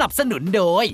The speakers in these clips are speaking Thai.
นับสนุนโดย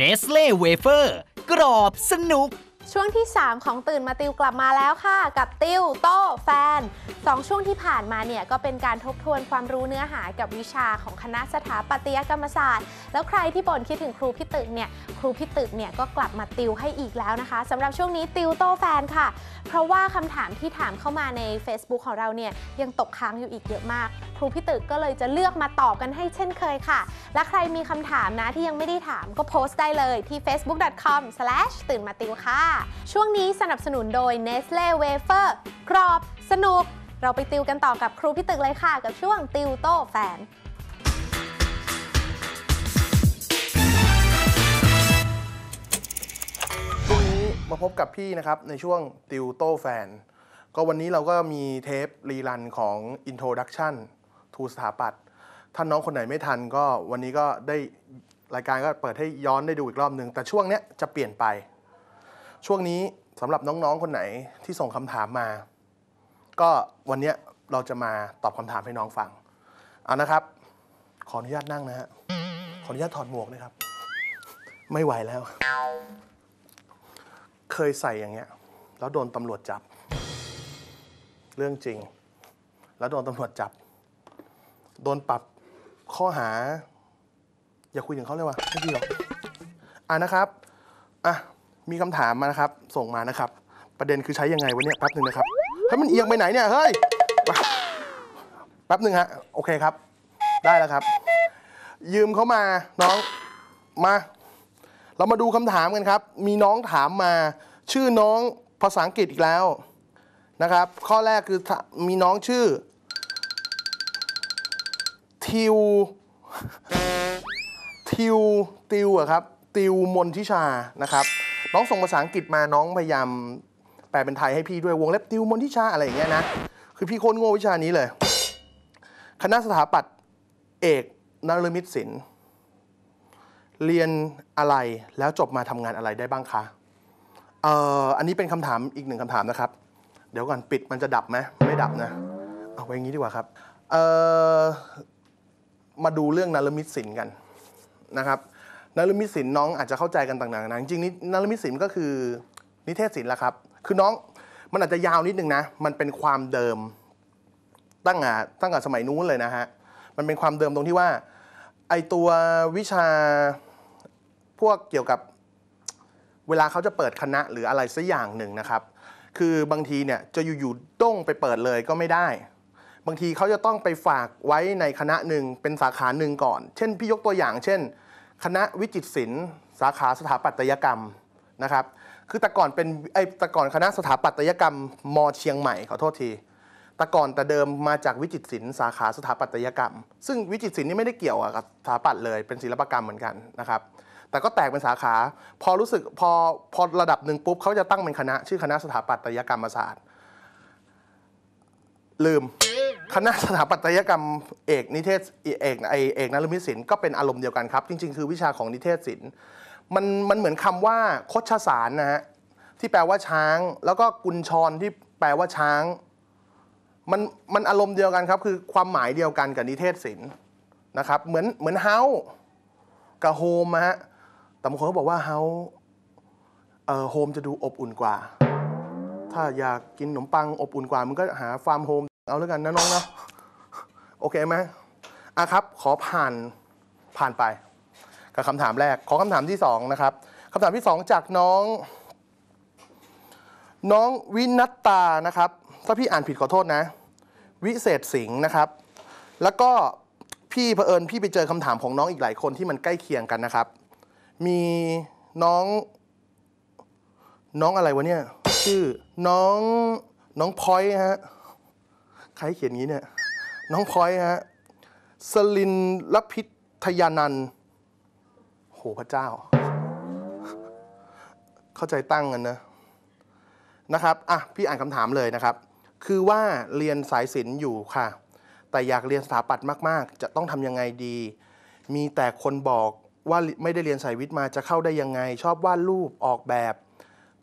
Nestle Wafer กรอบสนุก ช่วงที่ 3 ของตื่นมาติวกลับมาแล้วค่ะ กับติวโต้แฟน 2 ช่วงที่ผ่านมาเนี่ย ก็เป็นการทบทวนความรู้เนื้อหากับวิชาของคณะสถาปัตยกรรมศาสตร์ แล้วใครที่บ่นคิดถึงครูพี่ตึกเนี่ย ครูพี่ตึกเนี่ยก็กลับมาติวให้อีกแล้วนะคะสำหรับช่วงนี้ติวโต้แฟนค่ะ เพราะว่าคำถามที่ถามเข้ามาใน Facebook ของเราเนี่ยยังตกค้างอยู่อีกเยอะมาก รูพี่ตึกก็เลยจะเลือกมาตอบกันให้เช่นเคยค่ะ และใครมีคำถามนะที่ยังไม่ได้ถามก็โพสต์ได้เลยที่ facebook.com/ ตื่นมาติวค่ะ ช่วงนี้สนับสนุนโดย Nestle Wafer กรอบ สนุก เราไปติวกันต่อกับครูพี่ตึกเลยค่ะ กับช่วงติวโต้แฟนช่วงนี้มาพบกับพี่นะครับ ในช่วงติวโต้แฟน ก็วันนี้เราก็มีเทปรีรันของ Introduction to สถาปัตย์ท่านน้องคนไหนไม่ทันก็วันนี้ก็ได้รายการก็เปิดให้ย้อนได้ดูอีกรอบหนึ่งแต่ช่วงเนี้ยจะเปลี่ยนไป ช่วงนี้สำหรับน้องๆคนไหนที่ส่งคำถามมา ก็วันเนี้ยเราจะมาตอบคำถามให้น้องฟังเอานะครับ ขออนุญาตนั่งนะฮะขออนุญาตถอดหมวกนะครับ ไม่ไหวแล้ว เคยใส่อย่างเงี้ย แล้วโดนตำรวจจับ เรื่องจริง แล้วโดนตำรวจจับ โดนปรับข้อหา อย่าคุยถึงเขาเลยว่ะไม่ดีหรอกอ่านะครับอะมีคำถามมานะครับ ส่งมานะครับ ประเด็นคือใช้ยังไงวะเนี่ยแป๊บหนึ่งนะครับเฮ้ยมันเอียงไปไหนเนี่ยเฮ้ยแป๊บหนึ่งฮะโอเคครับ ได้แล้วครับ ยืมเขามาน้องมา เรามาดูคำถามกันครับ มีน้องถามมา ชื่อน้องภาษาอังกฤษอีกแล้วนะครับ ข้อแรกคือมีน้องชื่อ ทิว ทิว ติวอะครับ ติวมนทิชา นะครับ น้องส่งภาษาอังกฤษมาน้องพยายามแปลเป็นไทยให้พี่ด้วยวงเล็บติวมนทิชาอะไรอย่างเงี้ยนะ คือพี่โคตรโง่วิชานี้เลย คณะสถาปัตย์เอกนรมิตศิลป์เรียนอะไรแล้วจบมาทำงานอะไรได้บ้างคะ เอ่อ อันนี้เป็นคำถามอีกหนึ่งคำถามนะครับ เดี๋ยวก่อนปิดมันจะดับไหมไม่ดับนะ เอาไว้อย่างนี้ดีกว่าครับ เอ่อ มาดูเรื่องนารมิตศิลป์กันนะครับนารมิตศิลป์น้องอาจจะเข้าใจกันต่างๆนะจริงๆนี่นารมิตศิลป์ก็คือนิเทศศิลป์ละครับ คือน้องมันอาจจะยาวนิดนึงนะ มันเป็นความเดิมตั้งแต่ตั้งแต่สมัยนู้นเลยนะฮะ มันเป็นความเดิมตรงที่ว่า ไอตัววิชาพวกเกี่ยวกับเวลาเขาจะเปิดคณะหรืออะไรสักอย่างหนึ่งนะครับ คือบางทีเนี่ยจะอยู่ๆด้งไปเปิดเลยก็ไม่ได้ บางทีเขาจะต้องไปฝากไว้ในคณะหนึ่งเป็นสาขาหนึ่งก่อน เช่นพี่ยกตัวอย่าง เช่น คณะวิจิตรศิลป์ สาขาสถาปัตยกรรมนะครับคือแต่ก่อนเป็นไอแต่ก่อนคณะสถาปัตยกรรมมเชียงใหม่ขอโทษทีแต่ก่อนแต่เดิมมาจากวิจิตรศิลป์สาขาสถาปัตยกรรม ซึ่งวิจิตรศิลป์นี่ไม่ได้เกี่ยวกับสถาปัตย์เลยเป็นศิลปกรรมเหมือนกันนะครับแต่ก็แตกเป็นสาขา พอรู้สึกพอพอระดับหนึ่งปุ๊บเขาจะตั้งเป็นคณะ ชื่อคณะสถาปัตยกรรมศาสตร์ ลืม คณะสถาปัตยกรรมเอกนิเทศเอกไอเอกนรมิตศิลป์ก็เป็นอารมณ์เดียวกันครับ จริง ๆ คือวิชาของนิเทศศิลป์มันมันเหมือนคำว่าคชสารนะฮะที่แปลว่าช้าง แล้วก็กุญชรที่แปลว่าช้าง มันมันอารมณ์เดียวกันครับ คือความหมายเดียวกันกับนิเทศศิลป์นะครับ เหมือนเหมือนเฮากับโฮมนะฮะแต่บางคนก็บอกว่าเฮาเอ่อโฮมจะดูอบอุ่นกว่า ถ้าอยากกินขนมปังอบอุ่นกว่ามึงก็หาฟาร์มโฮม เอาแล้วกันนะน้องนะโอเคไหมอะครับ ขอผ่านผ่านไป กับคำถามแรก ขอคำถามที่สองนะครับคำถามที่สองจากน้อง น้องวินัตตานะครับ ถ้าพี่อ่านผิดขอโทษนะ วิเศษสิงห์นะครับ แล้วก็พี่เผอิญพี่ไปเจอคำถามของน้องอีกหลายคนที่มันใกล้เคียงกันนะครับ มีน้อง น้องอะไรวะเนี่ย ชื่อน้องน้องพอยฮะ ใครเขียนงี้เนี่ย น้องพลอยฮะสลินลพิทยานันโหพระเจ้า เข้าใจตั้งกันนะนะครับอะพี่อ่านคำถามเลยนะครับ คือว่าเรียนสายศิลป์อยู่ค่ะ แต่อยากเรียนสถาปัตย์มากๆ จะต้องทำยังไงดี มีแต่คนบอกว่าไม่ได้เรียนสายวิทย์มาจะเข้าได้ยังไง ชอบวาดรูปออกแบบ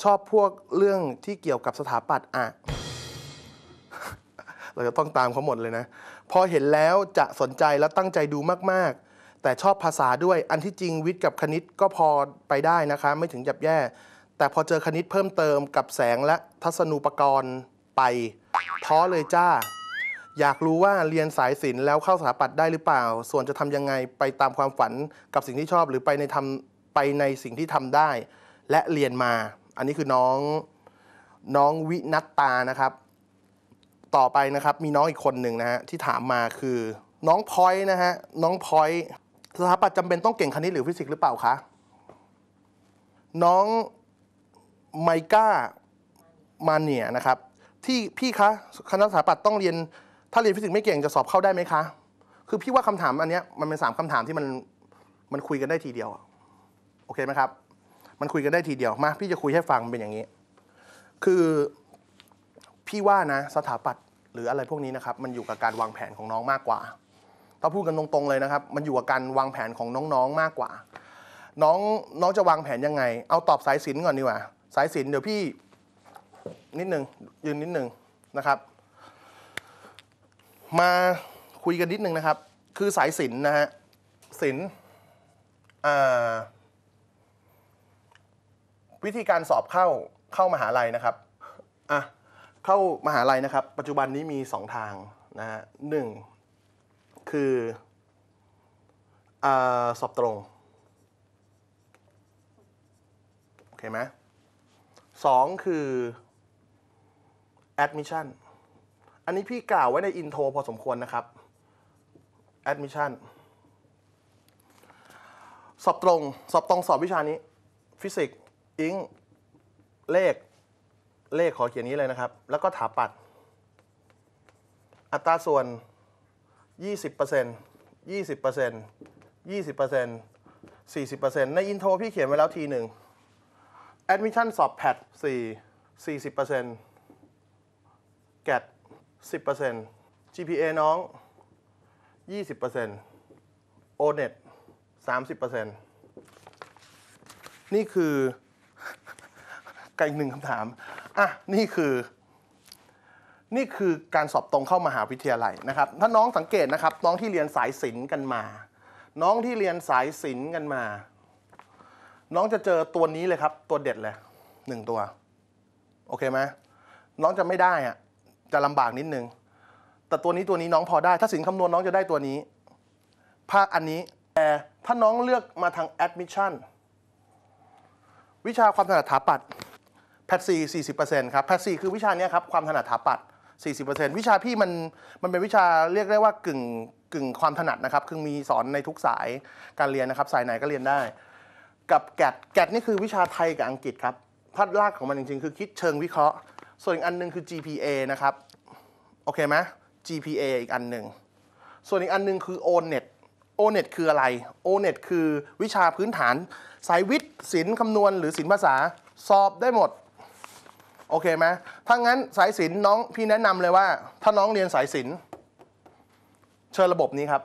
ชอบพวกเรื่องที่เกี่ยวกับสถาปัตย์อะ เราจะต้องตามเขาหมดเลยนะ พอเห็นแล้วจะสนใจและตั้งใจดูมากๆ แต่ชอบภาษาด้วยอันที่จริงวิทย์กับคณิตก็พอไปได้นะคะ ไม่ถึงจับแย่ แต่พอเจอคณิตเพิ่มเติมกับแสงและทัศนูปกรณ์ไปท้อเลยจ้า อยากรู้ว่าเรียนสายศิลป์แล้วเข้าสถาปัตย์ได้หรือเปล่า ส่วนจะทำยังไงไปตามความฝันกับสิ่งที่ชอบหรือไปในทำไปในสิ่งที่ทำได้ และเรียนมา อันนี้คือน้องน้องวินัตตานะครับ ต่อไปนะครับมีน้องอีกคนหนึ่งนะฮะที่ถามมาคือน้องพอยนะฮะน้องพอยสถาปัตย์จำเป็นต้องเก่งคณิตหรือฟิสิกส์หรือเปล่าคะน้องไมก้ามาเนียนะครับ ที่พี่คะคณะสถาปัตย์ต้องเรียนถ้าเรียนฟิสิกส์ไม่เก่งจะสอบเข้าได้ไหมคะ คือพี่ว่าคำถามอันนี้มันเป็นสามคำถามที่มันมันคุยกันได้ทีเดียวโอเคไหมครับ มันคุยกันได้ทีเดียวมาพี่จะคุยให้ฟังเป็นอย่างนี้ คือ พี่ว่านะสถาปัตย์หรืออะไรพวกนี้นะครับมันอยู่กับการวางแผนของน้องมากกว่าถ้าพูดกันตรงๆเลยนะครับ มันอยู่กับการวางแผนของน้องๆมากกว่า น้องน้องจะวางแผนยังไง เอาตอบสายศิลป์ก่อนดีกว่า สายศิลป์เดี๋ยวพี่นิดนึงยืนนิดนึงนะครับ มาคุยกันนิดนึงนะครับ คือสายศิลป์นะฮะศิลป์อ่าวิธีการสอบเข้าเข้ามหาลัยนะครับอะ เข้ามหาลัยนะครับ ปัจจุบันนี้มีสองทางนะฮะหนึ่งคืออสอบตรง โอเคไหมสองคือ admission อันนี้พี่กล่าวไว้ในอินโทรพอสมควรนะครับ admission สอบตรง สอบตรงสอบวิชานี้ ฟิสิกส์ อิงเลข เลขขอเขียนนี้เลยนะครับ แล้วก็ถาปัด อัตราส่วน 20% 20% 20% 40%ในอินโทรพี่เขียนไว้แล้วทีหนึ่ง admission สอบแพท4 40% GAT 10% GPA น้อง 20% ONET 30%นี่คือ กับอีกหนึ่งคำถาม อะนี่คือ นี่คือการสอบตรงเข้ามหาวิทยาลัยนะครับ ถ้าน้องสังเกตนะครับ น้องที่เรียนสายศิลป์กันมา น้องที่เรียนสายศิลป์กันมา น้องจะเจอตัวนี้เลยครับ ตัวเด็ดเลยหนึ่งตัว โอเคไหมน้องจะไม่ได้อะจะลำบากนิดนึง แต่ตัวนี้ตัวนี้น้องพอได้ ถ้าสินคำนวณน้องจะได้ตัวนี้ ภาคอันนี้ แต่ถ้าน้องเลือกมาทาง admission วิชาความถนัดถาปัด พทซีสี่สิบเปอร์เซ็นต์ครับ แพทซีคือวิชาเนี้ยครับ ความถนัดถาปัดสี่สิบเปอร์เซ็นต์วิชาพี่มันมันเป็นวิชาเรียกได้ว่ากึ่งกึ่งความถนัดนะครับ คือมีสอนในทุกสายการเรียนนะครับ สายไหนก็เรียนได้ กับแกดแกดนี่คือวิชาไทยกับอังกฤษครับพัดลากของมันจริงๆ คือคิดเชิงวิเคราะห์ ส่วนอีกอันหนึงคือ GPA นะครับ โอเคไหม GPA อีกอันหนึ่ง ส่วนอีกอันหนึงคือ ONET ONET คืออะไร ONET คือวิชาพื้นฐาน สายวิทย์ศิลป์คำนวณ หรือศิลป์ภาษาสอบได้หมด โอเคไหมถ้างั้นสายสินน้องพี่แนะนำเลยว่า ถ้าน้องเรียนสายสินเชิญระบบนี้ครับ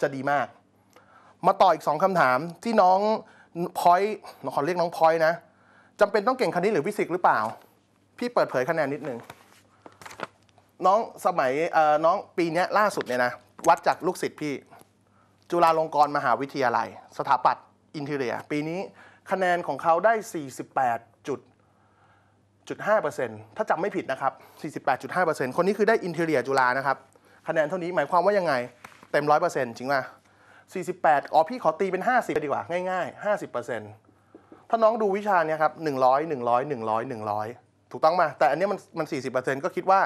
จะดีมาก มาต่ออีกสองคำถามที่น้องพอยต์ขอเรียกน้องพอยต์นะจำเป็นต้องเก่งคณิตหรือฟิสิกส์หรือเปล่า พี่เปิดเผยคะแนนนิดนึงน้องสมัยน้องปีนี้ล่าสุดเนี่ยนะวัดจากลูกศิษย์พี่ จุฬาลงกรณ์มหาวิทยาลัย สถาปัตย์อินเทอร์เรีย ปีนี้คะแนนของเขาได้ 48จุด 48.5%ถ้าจำไม่ผิดนะครับ 48.5%คนนี้คือได้อินเทเรียจุฬานะครับ คะแนนเท่านี้หมายความว่ายังไง เต็ม 100%จริงป่ะ48 อ๋อพี่ขอตีเป็น 50 ดีกว่า ง่ายๆ 50%ถ้าน้องดูวิชาเนี่ยครับ 100 100 100 100 ถูกต้องมา แต่อันนี้มันมัน 40%ก็คิดว่า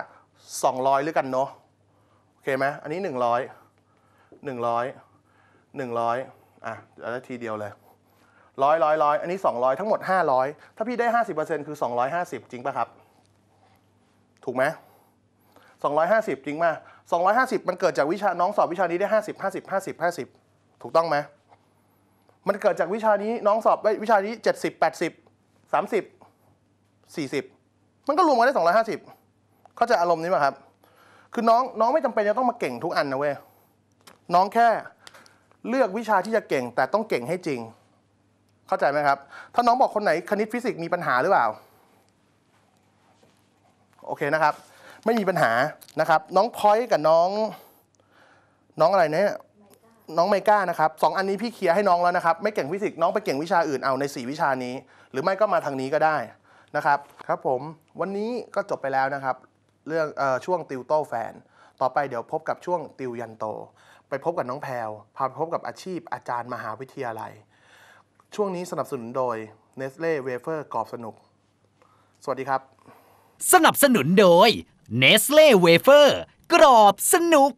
200 หรือกันเนาะ โอเคไหมอันนี้ 100 100 100 100 อะเดี๋ยวทีเดียวเลย ร้อยร้อยร้อยอันนี้ 200 ทั้งหมด 500 ถ้าพี่ได้ 50%คือ 250 จริงป่ะครับ ถูกไหม250 จริงป่ะ250 มันเกิดจากวิชาน้องสอบวิชานี้ได้ 50 50 50 50 ถูกต้องไหมมันเกิดจากวิชานี้น้องสอบวิชานี้ 70 80 30 40 มันก็รวมกันได้ 250 เข้าใจอารมณ์นี้ป่ะครับ คือน้องน้องไม่จำเป็นจะต้องมาเก่งทุกอันนะเว้ยน้องแค่เลือกวิชาที่จะเก่งแต่ต้องเก่งให้จริง เข้าใจไหมครับ ถ้าน้องบอกคนไหนคณิตฟิสิกส์มีปัญหาหรือเปล่า โอเคนะครับ ไม่มีปัญหานะครับ น้องพอยกับน้อง น้องอะไรเนี่ยน้องไมก้านะครับสองอันนี้พี่เคลียร์ให้น้องแล้วนะครับ ไม่เก่งฟิสิกส์น้องไปเก่งวิชาอื่นเอาใน 4 วิชานี้ หรือไม่ก็มาทางนี้ก็ได้นะครับ ครับผมวันนี้ก็จบไปแล้วนะครับ เรื่องออช่วงติวโต้แฟน ต่อไปเดี๋ยวพบกับช่วงติวยันโต ไปพบกับน้องแพลวพาไปพบกับอาชีพอาจารย์มหาวิทยาลัย ช่วงนี้สนับสนุนโดย Nestle Wafer กรอบสนุก สวัสดีครับ สนับสนุนโดย Nestle Wafer กรอบสนุก